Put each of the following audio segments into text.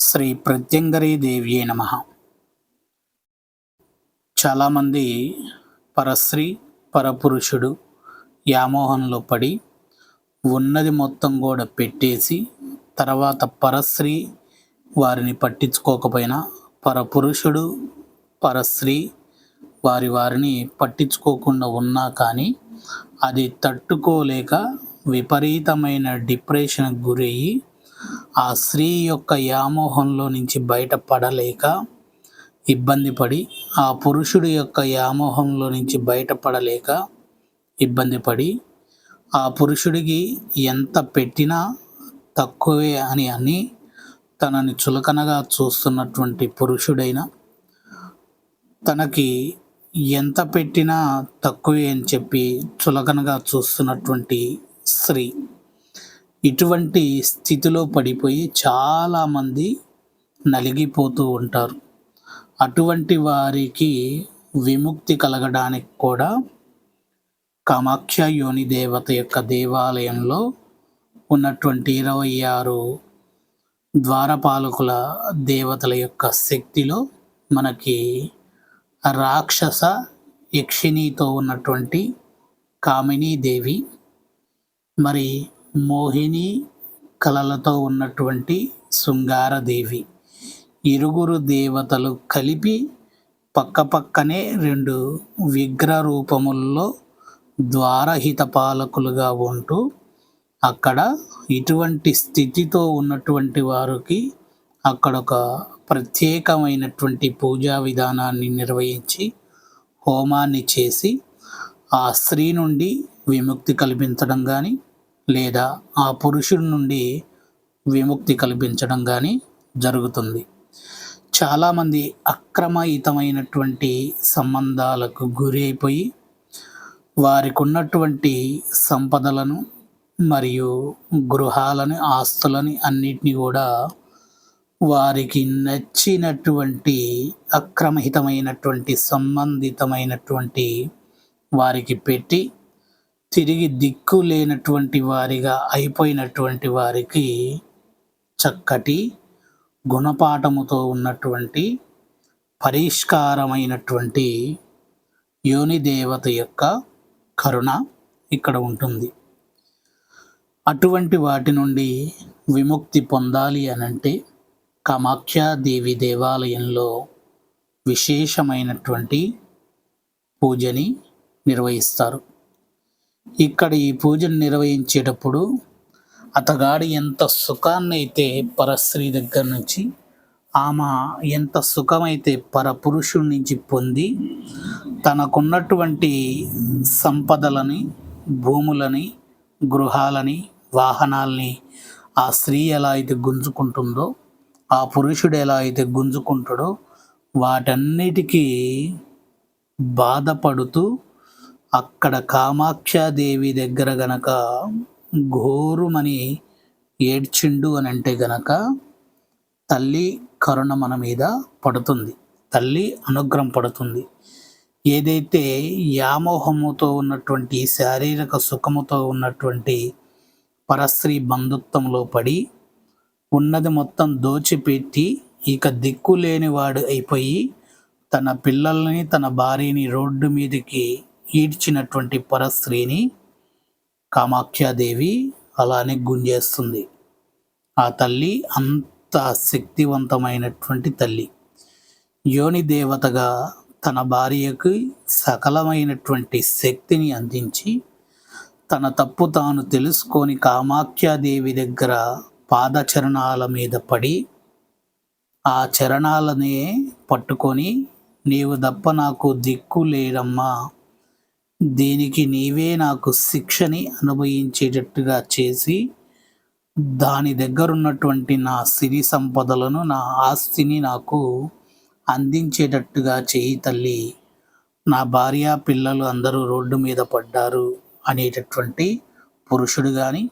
శ్రీ ప్రత్యంగరీ దేవి నమ. చాలామంది పరశ్రీ పరపురుషుడు వ్యామోహంలో పడి ఉన్నది మొత్తం కూడా పెట్టేసి తర్వాత పరశ్రీ వారిని పట్టించుకోకపోయినా పరపురుషుడు పరశ్రీ వారి వారిని పట్టించుకోకుండా ఉన్నా కానీ అది తట్టుకోలేక విపరీతమైన డిప్రెషన్కి గురయ్యి ఆ స్త్రీ యొక్క వ్యామోహంలో నుంచి బయటపడలేక ఇబ్బంది పడి ఆ పురుషుడి యొక్క వ్యామోహంలో నుంచి బయటపడలేక ఇబ్బంది పడి ఆ పురుషుడికి ఎంత పెట్టినా తక్కువే అని అని తనని చులకనగా చూస్తున్నటువంటి పురుషుడైనా తనకి ఎంత పెట్టినా తక్కువే అని చెప్పి చులకనగా చూస్తున్నటువంటి స్త్రీ. ఇటువంటి స్థితిలో పడిపోయి చాలామంది నలిగిపోతూ ఉంటారు. అటువంటి వారికి విముక్తి కలగడానికి కూడా కామాక్ష యోని దేవత యొక్క దేవాలయంలో ఉన్నటువంటి ఇరవై ఆరు ద్వారపాలకుల దేవతల యొక్క శక్తిలో మనకి రాక్షస యక్షిణితో ఉన్నటువంటి కామినీ దేవి మరి మోహిని కళలతో ఉన్నటువంటి శృంగారదేవి. ఇరుగురు దేవతలు కలిపి పక్కపక్కనే రెండు విగ్రహ రూపముల్లో ద్వారహిత పాలకులుగా ఉంటూ అక్కడ ఇటువంటి స్థితితో ఉన్నటువంటి వారికి అక్కడ ఒక ప్రత్యేకమైనటువంటి పూజా విధానాన్ని నిర్వహించి హోమాన్ని చేసి ఆ స్త్రీ నుండి విముక్తి కల్పించడం కానీ లేదా ఆ పురుషుడి నుండి విముక్తి కల్పించడం కానీ జరుగుతుంది. చాలామంది అక్రమయుతమైనటువంటి సంబంధాలకు గురైపోయి వారికి ఉన్నటువంటి సంపదలను మరియు గృహాలని ఆస్తులని అన్నిటినీ కూడా వారికి నచ్చినటువంటి అక్రమహితమైనటువంటి సంబంధితమైనటువంటి వారికి పెట్టి తిరిగి దిక్కు లేనటువంటి వారిగా అయిపోయినటువంటి వారికి చక్కటి గుణపాఠముతో ఉన్నటువంటి పరిష్కారమైనటువంటి యోని దేవత యొక్క కరుణ ఇక్కడ ఉంటుంది. అటువంటి వాటి నుండి విముక్తి పొందాలి అనంటే కామాఖ్యాదేవి దేవాలయంలో విశేషమైనటువంటి పూజని నిర్వహిస్తారు. ఇక్కడ ఈ పూజను నిర్వహించేటప్పుడు అతగాడి ఎంత సుఖాన్ని అయితే పరస్త్రీ దగ్గర నుంచి ఆమె ఎంత సుఖమైతే పరపురుషుడి నుంచి పొంది తనకున్నటువంటి సంపదలని భూములని గృహాలని వాహనాల్ని ఆ స్త్రీ ఎలా అయితే గుంజుకుంటుందో ఆ పురుషుడు ఎలా అయితే గుంజుకుంటాడో వాటన్నిటికీ బాధపడుతూ అక్కడ కామాక్షాదేవి దగ్గర గనక ఘోరుమని ఏడ్చిండు అని అంటే గనక తల్లి కరుణ మన మీద పడుతుంది. తల్లి అనుగ్రహం పడుతుంది. ఏదైతే యామోహముతో ఉన్నటువంటి శారీరక సుఖముతో ఉన్నటువంటి పరస్త్రీ బంధుత్వంలో పడి ఉన్నది మొత్తం దోచిపెట్టి ఇక దిక్కు లేనివాడు అయిపోయి తన పిల్లల్ని తన భార్యని రోడ్డు మీదకి ఈడ్చినటువంటి పరస్త్రీని కామాఖ్యాదేవి అలానే గుంజేస్తుంది. ఆ తల్లి అంత శక్తివంతమైనటువంటి తల్లి. యోని దేవతగా తన భార్యకి సకలమైనటువంటి శక్తిని అందించి తన తప్పు తాను తెలుసుకొని కామాఖ్యాదేవి దగ్గర పాదచరణాల మీద పడి ఆ చరణాలనే పట్టుకొని నీవు తప్ప నాకు దిక్కు లేడమ్మా దీనికి నీవే నాకు శిక్షని అనుభవించేటట్టుగా చేసి దాని దగ్గర ఉన్నటువంటి నా సిరి సంపదలను నా ఆస్తిని నాకు అందించేటట్టుగా చేయి తల్లి. నా భార్య పిల్లలు అందరూ రోడ్డు మీద పడ్డారు అనేటటువంటి పురుషుడు కానీ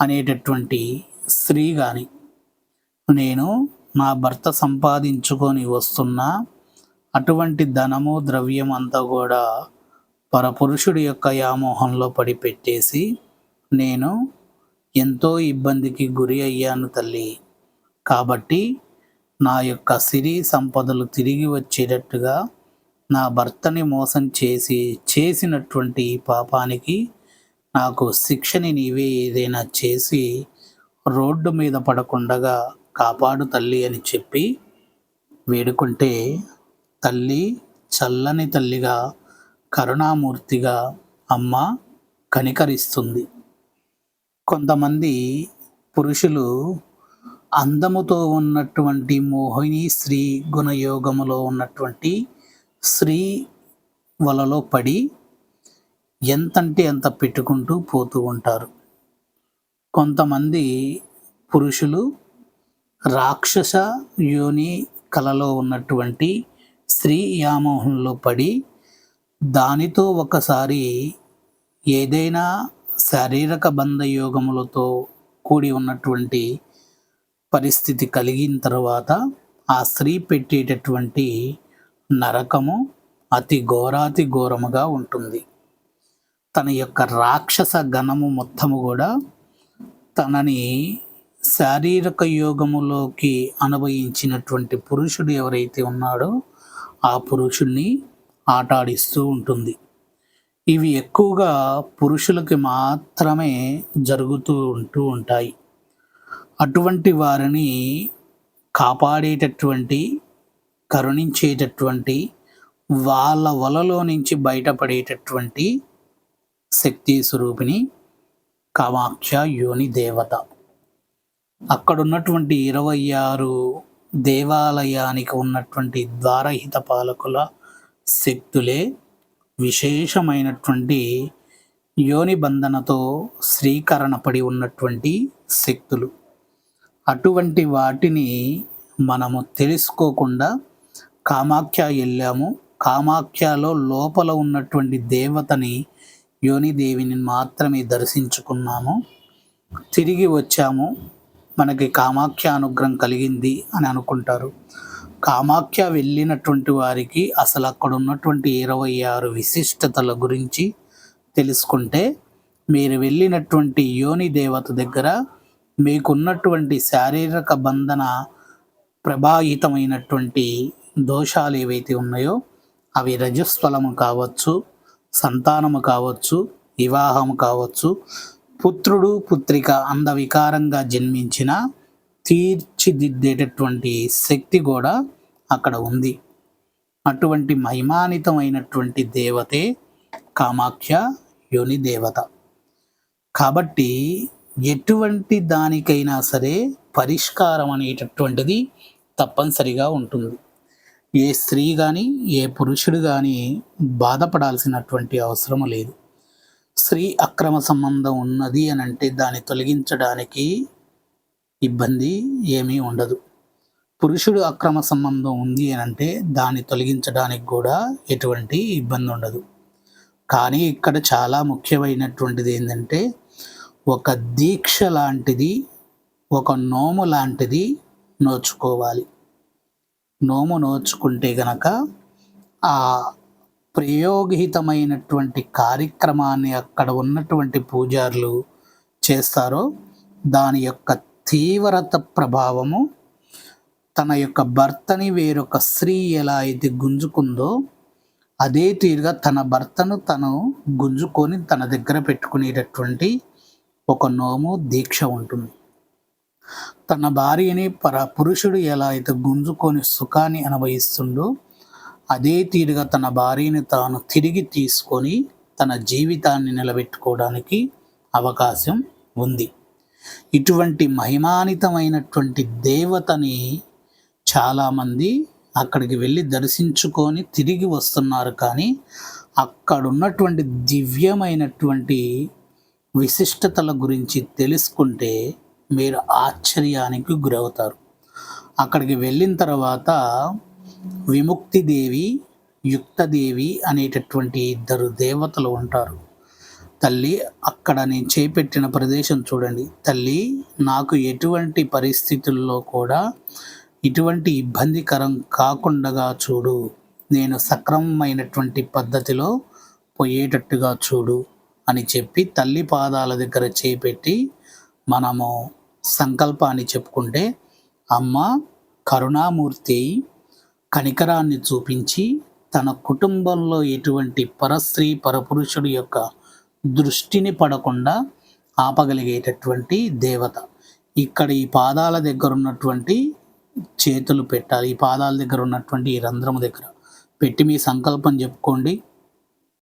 అనేటటువంటి స్త్రీ కానీ నేను నా భర్త సంపాదించుకొని వస్తున్న అటువంటి ధనము ద్రవ్యం అంతా కూడా పరపురుషుడి యొక్క వ్యామోహంలో పడి పెట్టేసి నేను ఎంతో ఇబ్బందికి గురి అయ్యాను తల్లి. కాబట్టి నా యొక్క సిరి సంపదలు తిరిగి వచ్చేటట్టుగా నా భర్తని మోసం చేసి చేసినటువంటి పాపానికి నాకు శిక్షని నీవే ఏదైనా చేసి రోడ్డు మీద పడకుండగా కాపాడు తల్లి అని చెప్పి వేడుకుంటే తల్లి చల్లని తల్లిగా కరుణామూర్తిగా అమ్మ కనికరిస్తుంది. కొంతమంది పురుషులు అందముతో ఉన్నటువంటి మోహిని స్త్రీ గుణయోగములో ఉన్నటువంటి స్త్రీ వలలో పడి ఎంతంటే అంత పెట్టుకుంటూ పోతూ ఉంటారు. కొంతమంది పురుషులు రాక్షస యోని కలలో ఉన్నటువంటి స్త్రీ యామోహంలో పడి దానితో ఒకసారి ఏదైనా శారీరక బంధ యోగములతో కూడి ఉన్నటువంటి పరిస్థితి కలిగిన తర్వాత ఆ స్త్రీ పెట్టేటటువంటి నరకము అతి ఘోరాతి ఘోరముగా ఉంటుంది. తన యొక్క రాక్షస గణము మొత్తము కూడా తనని శారీరక యోగములోకి అనుభవించినటువంటి పురుషుడు ఎవరైతే ఉన్నాడో ఆ పురుషుణ్ణి ఆటాడిస్తూ ఉంటుంది. ఇవి ఎక్కువగా పురుషులకి మాత్రమే జరుగుతూ ఉంటూ ఉంటాయి. అటువంటి వారిని కాపాడేటటువంటి కరుణించేటటువంటి వాళ్ళ వలలో నుంచి బయటపడేటటువంటి శక్తి స్వరూపిణి కామాక్ష యోని దేవత. అక్కడున్నటువంటి ఇరవై ఆరు దేవాలయానికి ఉన్నటువంటి ద్వారహిత పాలకుల శక్తులే విశేషమైనటువంటి యోని బంధనతో ఉన్నటువంటి శక్తులు. అటువంటి వాటిని మనము తెలుసుకోకుండా కామాఖ్య వెళ్ళాము. కామాఖ్యలో లోపల ఉన్నటువంటి దేవతని యోనిదేవిని మాత్రమే దర్శించుకున్నాము. తిరిగి వచ్చాము. మనకి కామాఖ్య అనుగ్రహం కలిగింది అని అనుకుంటారు. కామాఖ్య వెళ్ళినటువంటి వారికి అసలు అక్కడ ఉన్నటువంటి ఇరవై ఆరు విశిష్టతల గురించి తెలుసుకుంటే మీరు వెళ్ళినటువంటి యోని దేవత దగ్గర మీకున్నటువంటి శారీరక బంధన ప్రభావితమైనటువంటి దోషాలు ఏవైతే ఉన్నాయో అవి రజస్వలము కావచ్చు సంతానము కావచ్చు వివాహము కావచ్చు పుత్రుడు పుత్రిక అందవికారంగా జన్మించిన తీర్చిదిద్దేటటువంటి శక్తి కూడా అక్కడ ఉంది. అటువంటి మహిమానితమైనటువంటి దేవతే కామాఖ్య యోని దేవత. కాబట్టి ఎటువంటి దానికైనా సరే పరిష్కారం అనేటటువంటిది తప్పనిసరిగా ఉంటుంది. ఏ స్త్రీ కానీ ఏ పురుషుడు కానీ బాధపడాల్సినటువంటి అవసరం లేదు. స్త్రీ అక్రమ సంబంధం ఉన్నది అని అంటే దాన్ని తొలగించడానికి ఇబ్బంది ఏమీ ఉండదు. పురుషుడు అక్రమ సంబంధం ఉంది అని అంటే దాన్ని తొలగించడానికి కూడా ఎటువంటి ఇబ్బంది ఉండదు. కానీ ఇక్కడ చాలా ముఖ్యమైనటువంటిది ఏంటంటే ఒక దీక్ష లాంటిది ఒక నోము లాంటిది నోచుకోవాలి. నోము నోచుకుంటే గనక ఆ ప్రయోగహితమైనటువంటి కార్యక్రమాన్ని అక్కడ ఉన్నటువంటి పూజారులు చేస్తారో దాని యొక్క తీవ్రత ప్రభావము తన యొక్క భర్తని వేరొక స్త్రీ ఎలా అయితే గుంజుకుందో అదే తీరుగా తన భర్తను తను గుంజుకొని తన దగ్గర పెట్టుకునేటటువంటి ఒక నోము దీక్ష ఉంటుంది. తన భార్యని పర పురుషుడు ఎలా అయితే గుంజుకొని సుఖాన్ని అనుభవిస్తుండో అదే తీరుగా తన భార్యని తాను తిరిగి తీసుకొని తన జీవితాన్ని నిలబెట్టుకోవడానికి అవకాశం ఉంది. ఇటువంటి మహిమానితమైనటువంటి దేవతని చాలామంది అక్కడికి వెళ్ళి దర్శించుకొని తిరిగి వస్తున్నారు. కానీ అక్కడున్నటువంటి దివ్యమైనటువంటి విశిష్టతల గురించి తెలుసుకుంటే మీరు ఆశ్చర్యానికి గురవుతారు. అక్కడికి వెళ్ళిన తర్వాత విముక్తి దేవి యుక్తదేవి అనేటటువంటి ఇద్దరు దేవతలు ఉంటారు. తల్లి అక్కడ నేను చేపెట్టిన ప్రదేశం చూడండి. తల్లి నాకు ఎటువంటి పరిస్థితుల్లో కూడా ఇటువంటి ఇబ్బందికరం కాకుండా చూడు. నేను సక్రమమైనటువంటి పద్ధతిలో పోయేటట్టుగా చూడు అని చెప్పి తల్లి పాదాల దగ్గర చేపెట్టి మనము సంకల్పాన్ని చెప్పుకుంటే అమ్మ కరుణామూర్తి కనికరాన్ని చూపించి తన కుటుంబంలో ఎటువంటి పరస్త్రీ పరపురుషుడు యొక్క దృష్టిని పడకుండా ఆపగలిగేటటువంటి దేవత. ఇక్కడ ఈ పాదాల దగ్గర ఉన్నటువంటి చేతులు పెట్టాలి. ఈ పాదాల దగ్గర ఉన్నటువంటి ఈ రంధ్రము దగ్గర. పెట్టి మీ సంకల్పం చెప్పుకోండి.